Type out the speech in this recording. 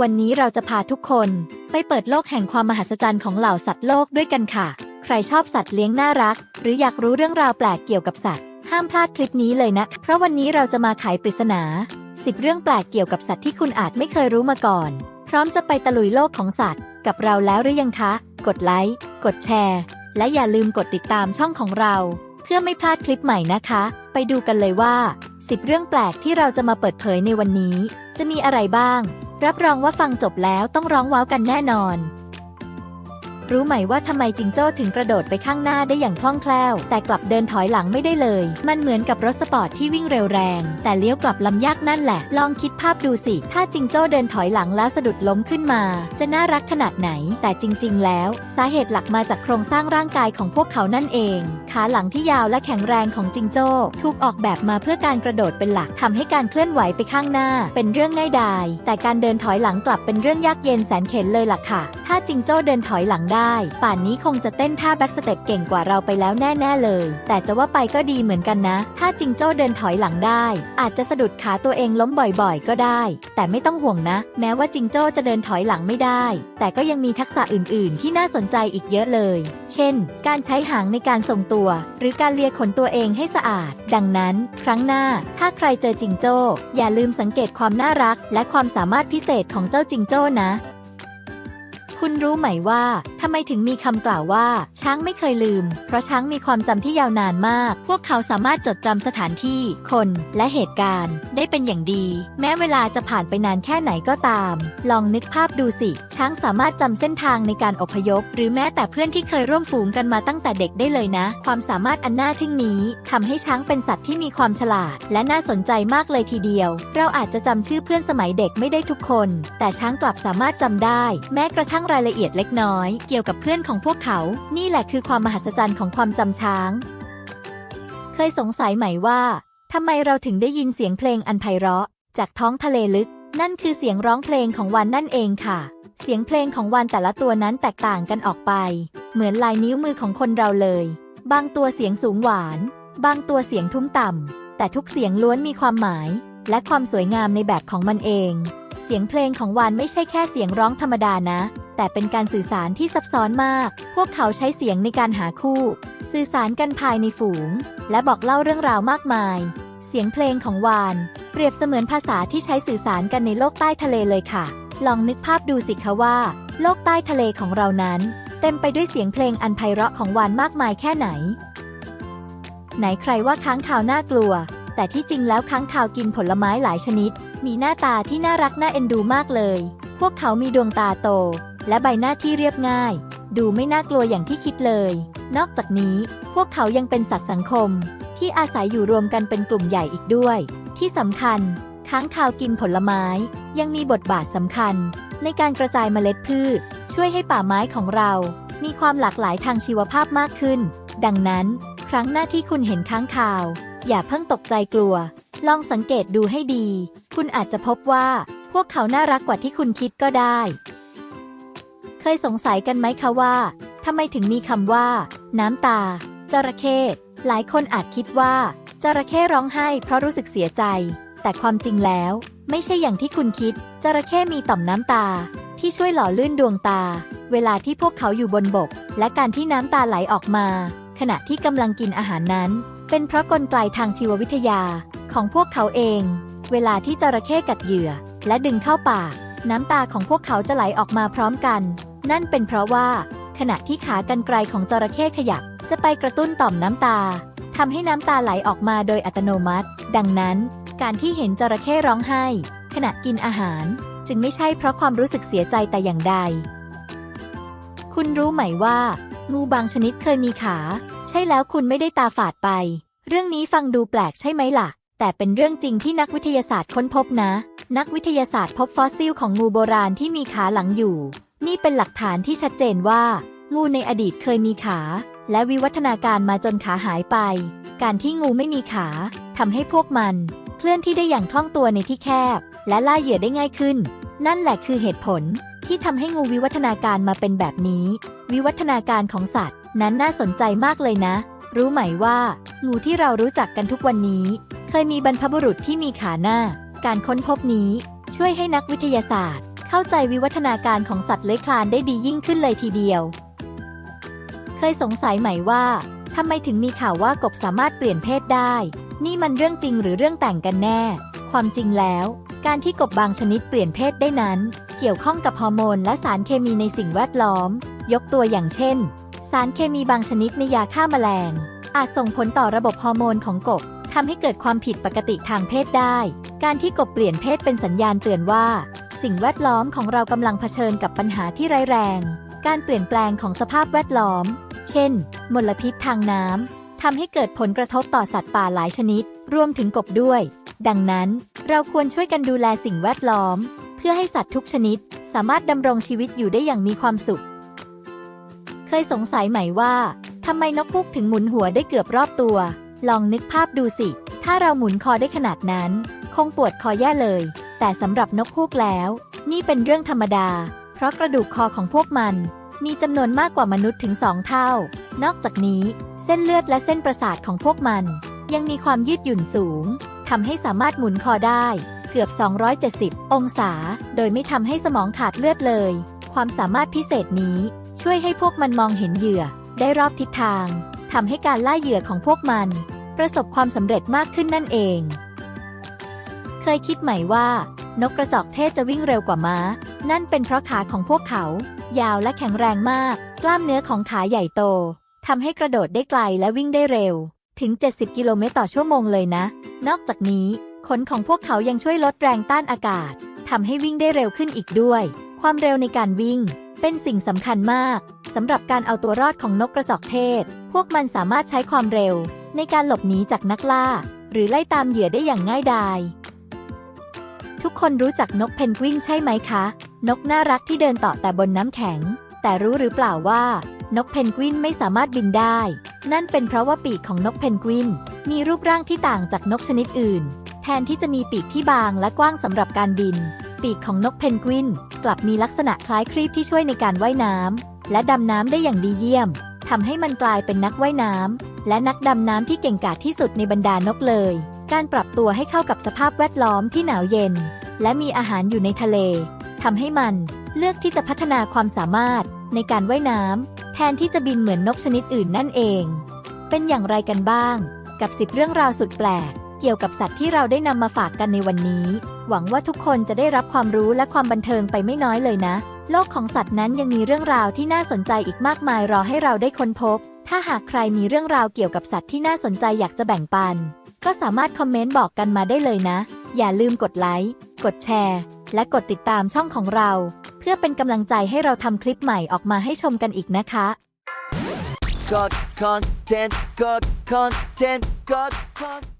วันนี้เราจะพาทุกคนไปเปิดโลกแห่งความมหัศจรรย์ของเหล่าสัตว์โลกด้วยกันค่ะ ใครชอบสัตว์เลี้ยงน่ารัก หรืออยากรู้เรื่องราวแปลกเกี่ยวกับสัตว์ ห้ามพลาดคลิปนี้เลยนะ เพราะวันนี้เราจะมาไขปริศนา 10 เรื่องแปลกเกี่ยวกับสัตว์ที่คุณอาจไม่เคยรู้มาก่อน พร้อมจะไปตะลุยโลกของสัตว์ กับเราแล้วหรือยังคะ กดไลค์ กดแชร์ และอย่าลืมกดติดตามช่องของเรา เพื่อไม่พลาดคลิปใหม่นะคะ ไปดูกันเลยว่า 10 เรื่องแปลกที่เราจะมาเปิดเผยในวันนี้ จะมีอะไรบ้าง รับรองว่าฟังจบแล้วต้องร้องว้าวกันแน่นอน รู้ไหมว่าทำไมจิงโจ้ถึงกระโดดไปข้างหน้าได้อย่างคล่องแคล่ว แต่กลับเดินถอยหลังไม่ได้เลย มันเหมือนกับรถสปอร์ตที่วิ่งเร็วแรง แต่เลี้ยวกลับลำยากนั่นแหละ ลองคิดภาพดูสิ ถ้าจิงโจ้เดินถอยหลังแล้วสะดุดล้มขึ้นมา จะน่ารักขนาดไหน แต่จริง ๆ แล้ว สาเหตุหลักมาจากโครงสร้างร่างกายของพวกเขานั่นเอง ขาหลังที่ยาวและแข็งแรงของจิงโจ้ ถูกออกแบบมาเพื่อการกระโดดเป็นหลักทำให้การเคลื่อนไหวไปข้างหน้า เป็นเรื่องง่ายดาย แต่การเดินถอยหลังกลับเป็นเรื่องยากเย็นแสนเข็ญเลยล่ะค่ะ ถ้าจิงโจ้เดินถอยหลังได้ป่านนี้คงจะเต้นท่าแบ็กสเต็ปเก่งกว่าเราไปแล้วแน่ ๆ เลย แต่จะว่าไปก็ดีเหมือนกันนะ ถ้าจิงโจ้เดินถอยหลังได้ อาจจะสะดุดขาตัวเองล้มบ่อยๆ ก็ได้ แต่ไม่ต้องห่วงนะ แม้ว่าจิงโจ้จะเดินถอยหลังไม่ได้ แต่ก็ยังมีทักษะอื่น ๆ ที่น่าสนใจอีกเยอะเลย เช่น การใช้หางในการทรงตัว หรือการเลียขนตัวเองให้สะอาด ดังนั้น ครั้งหน้า ถ้าใครเจอจิงโจ้ อย่าลืมสังเกตความน่ารัก และความสามารถพิเศษของเจ้าจิงโจ้นะคุณรู้ไหมว่า ทำไมถึงมีคำกล่าวว่า ช้างไม่เคยลืม เพราะช้างมีความจำที่ยาวนานมาก พวกเขาสามารถจดจำสถานที่ คนและเหตุการณ์ ได้เป็นอย่างดี แม้เวลาจะผ่านไปนานแค่ไหนก็ตาม ลองนึกภาพดูสิ ช้างสามารถจำเส้นทางในการอพยพ หรือแม้แต่เพื่อนที่เคยร่วมฝูงกันมาตั้งแต่เด็กได้เลยนะ ความสามารถอันน่าทึ่งนี้ทำให้ช้างเป็นสัตว์ที่มีความฉลาด และน่าสนใจมากเลยทีเดียว เราอาจจะจำชื่อเพื่อนสมัยเด็กไม่ได้ทุกคน แต่ช้างกลับสามารถจำได้ แม้กระทั่งรายละเอียดเล็กน้อยเกี่ยวกับเพื่อนของพวกเขา นี่แหละคือความมหัศจรรย์ของความจำช้าง เคยสงสัยไหมว่าทำไมเราถึงได้ยินเสียงเพลงอันไพเราะ จากท้องทะเลลึก นั่นคือเสียงร้องเพลงของวันนั่นเองค่ะ เสียงเพลงของวันแต่ละตัวนั้นแตกต่างกันออกไป เหมือนลายนิ้วมือของคนเราเลย บางตัวเสียงสูงหวาน บางตัวเสียงทุ้มต่ำ แต่ทุกเสียงล้วนมีความหมาย และความสวยงามในแบบของมันเอง เสียงเพลงของวานไม่ใช่แค่เสียงร้องธรรมดานะ แต่เป็นการสื่อสารที่ซับซ้อนมาก พวกเขาใช้เสียงในการหาคู่ สื่อสารกันภายในฝูง และบอกเล่าเรื่องราวมากมาย เสียงเพลงของวาน เปรียบเสมือนภาษาที่ใช้สื่อสารกันในโลกใต้ทะเลเลยค่ะ ลองนึกภาพดูสิคะว่า โลกใต้ทะเลของเรานั้น เต็มไปด้วยเสียงเพลงอันไพเราะของวานมากมายแค่ไหน ไหนใครว่าค้างคาวน่ากลัว แต่ที่จริงแล้วค้างคาวกินผลไม้หลายชนิด มีหน้าตาที่น่ารักน่าเอ็นดูมากเลยพวกเขามีดวงตาโต และใบหน้าที่เรียบง่าย ดูไม่น่ากลัวอย่างที่คิดเลย นอกจากนี้พวกเขายังเป็นสัตว์สังคม ที่อาศัยอยู่รวมกันเป็นกลุ่มใหญ่อีกด้วย ที่สำคัญ ค้างคาวกินผลไม้ ยังมีบทบาทสำคัญ ในการกระจายเมล็ดพืช ช่วยให้ป่าไม้ของเรา มีความหลากหลายทางชีวภาพมากขึ้น ดังนั้น ครั้งหน้าที่คุณเห็นค้างคาว อย่าเพิ่งตกใจกลัว ลองสังเกตดูให้ดี คุณอาจจะพบว่า พวกเขาน่ารักกว่าที่คุณคิดก็ได้ เคยสงสัยกันไหมคะว่าทำไมถึงมีคำว่า น้ำตา จระเข้หลายคนอาจคิดว่า จระเข้ร้องไห้เพราะรู้สึกเสียใจ แต่ความจริงแล้ว ไม่ใช่อย่างที่คุณคิด จระเข้มีต่อมน้ำตา ที่ช่วยหล่อลื่นดวงตา เวลาที่พวกเขาอยู่บนบก และการที่น้ำตาไหลออกมา ขณะที่กำลังกินอาหารนั้น เป็นเพราะกลไกทางชีววิทยา ของพวกเขาเอง เวลาที่จระเข้กัดเหยื่อ และดึงเข้าปากน้ำตาของพวกเขาจะไหลออกมาพร้อมกัน นั่นเป็นเพราะว่า ขณะที่ขากรรไกรของจระเข้ขยับ จะไปกระตุ้นต่อมน้ำตาทำให้น้ำตาไหลออกมาโดยอัตโนมัติ ดังนั้น การที่เห็นจระเข้ร้องไห้ ขณะกินอาหาร จึงไม่ใช่เพราะความรู้สึกเสียใจแต่อย่างใด คุณรู้ไหมว่า งูบางชนิดเคยมีขา ใช่แล้วคุณไม่ได้ตาฝาดไป เรื่องนี้ฟังดูแปลกใช่ไหมล่ะ แต่เป็นเรื่องจริงที่นักวิทยาศาสตร์ค้นพบนะ นักวิทยาศาสตร์พบฟอสซิลของงูโบราณที่มีขาหลังอยู่ นี่เป็นหลักฐานที่ชัดเจนว่า งูในอดีตเคยมีขา และวิวัฒนาการมาจนขาหายไป การที่งูไม่มีขาทำให้พวกมันเคลื่อนที่ได้อย่างคล่องตัวในที่แคบ และล่าเหยื่อได้ง่ายขึ้น นั่นแหละคือเหตุผลที่ทำให้งูวิวัฒนาการมาเป็นแบบนี้ วิวัฒนาการของสัตว์ นั้นน่าสนใจมากเลยนะ รู้ไหมว่า งูที่เรารู้จักกันทุกวันนี้ เคยมีบรรพบุรุษที่มีขาหน้า การค้นพบนี้ช่วยให้นักวิทยาศาสตร์ เข้าใจวิวัฒนาการของสัตว์เลื้อยคลานได้ดียิ่งขึ้นเลยทีเดียว เคยสงสัยไหมว่าทำไมถึงมีข่าวว่ากบสามารถเปลี่ยนเพศได้ นี่มันเรื่องจริงหรือเรื่องแต่งกันแน่ ความจริงแล้ว การที่กบบางชนิดเปลี่ยนเพศได้นั้น เกี่ยวข้องกับฮอร์โมนและสารเคมีในสิ่งแวดล้อม ยกตัวอย่างเช่น สารเคมีบางชนิดในยาฆ่าแมลง อาจส่งผลต่อระบบฮอร์โมนของกบทำให้เกิดความผิดปกติทางเพศได้ การที่กบเปลี่ยนเพศเป็นสัญญาณเตือนว่า สิ่งแวดล้อมของเรากำลังเผชิญกับปัญหาที่ร้ายแรง การเปลี่ยนแปลงของสภาพแวดล้อม เช่น มลพิษทางน้ำทำให้เกิดผลกระทบต่อสัตว์ป่าหลายชนิด รวมถึงกบด้วย ดังนั้น เราควรช่วยกันดูแลสิ่งแวดล้อม เพื่อให้สัตว์ทุกชนิด สามารถดำรงชีวิตอยู่ได้อย่างมีความสุข เคยสงสัยไหมว่าทำไมนกฮูกถึงหมุนหัวได้เกือบรอบตัว ลองนึกภาพดูสิ ถ้าเราหมุนคอได้ขนาดนั้น คงปวดคอแย่เลย แต่สำหรับนกฮูกแล้ว นี่เป็นเรื่องธรรมดา เพราะกระดูกคอของพวกมัน มีจำนวนมากกว่ามนุษย์ถึงสองเท่า นอกจากนี้ เส้นเลือดและเส้นประสาทของพวกมัน ยังมีความยืดหยุ่นสูงทำให้สามารถหมุนคอได้เกือบ 270 องศา โดยไม่ทำให้สมองขาดเลือดเลย ความสามารถพิเศษนี้ ช่วยให้พวกมันมองเห็นเหยื่อ ได้รอบทิศทางทำให้การล่าเหยื่อของพวกมัน ประสบความสำเร็จมากขึ้นนั่นเอง เคยคิดไหมว่า นกกระจอกเทศจะวิ่งเร็วกว่าม้า นั่นเป็นเพราะขาของพวกเขา ยาวและแข็งแรงมาก กล้ามเนื้อของขาใหญ่โตทำให้กระโดดได้ไกลและวิ่งได้เร็ว ถึง 70 กิโลเมตรต่อชั่วโมงเลยนะ นอกจากนี้ ขนของพวกเขายังช่วยลดแรงต้านอากาศทำให้วิ่งได้เร็วขึ้นอีกด้วย ความเร็วในการวิ่ง เป็นสิ่งสำคัญมากสำหรับการเอาตัวรอดของนกกระจอกเทศ พวกมันสามารถใช้ความเร็ว ในการหลบหนีจากนักล่า หรือไล่ตามเหยื่อได้อย่างง่ายดาย ทุกคนรู้จักนกเพนกวินใช่ไหมคะ นกน่ารักที่เดินต่อแต่บนน้ำแข็ง แต่รู้หรือเปล่าว่า นกเพนกวินไม่สามารถบินได้ นั่นเป็นเพราะว่าปีกของนกเพนกวิน มีรูปร่างที่ต่างจากนกชนิดอื่น แทนที่จะมีปีกที่บางและกว้างสำหรับการบิน ปีกของนกเพนกวิน กลับมีลักษณะคล้ายครีบที่ช่วยในการว่ายน้ำและดำน้ำได้อย่างดีเยี่ยมทำให้มันกลายเป็นนักว่ายน้ำและนักดำน้ำที่เก่งกาจที่สุดในบรรดานกเลย การปรับตัวให้เข้ากับสภาพแวดล้อมที่หนาวเย็น และมีอาหารอยู่ในทะเลทำให้มันเลือกที่จะพัฒนาความสามารถในการว่ายน้ำแทนที่จะบินเหมือนนกชนิดอื่นนั่นเอง เป็นอย่างไรกันบ้าง กับ 10 เรื่องราวสุดแปลก เกี่ยวกับสัตว์ที่เราได้นำมาฝากกันในวันนี้ หวังว่าทุกคนจะได้รับความรู้และความบันเทิงไปไม่น้อยเลยนะ โลกของสัตว์นั้นยังมีเรื่องราวที่น่าสนใจอีกมากมายรอให้เราได้ค้นพบ ถ้าหากใครมีเรื่องราวเกี่ยวกับสัตว์ที่น่าสนใจอยากจะแบ่งปัน ก็สามารถคอมเมนต์บอกกันมาได้เลยนะ อย่าลืมกดไลค์ กดแชร์ และกดติดตามช่องของเรา เพื่อเป็นกำลังใจให้เราทำคลิปใหม่ออกมาให้ชมกันอีกนะคะ got content, got content, got content.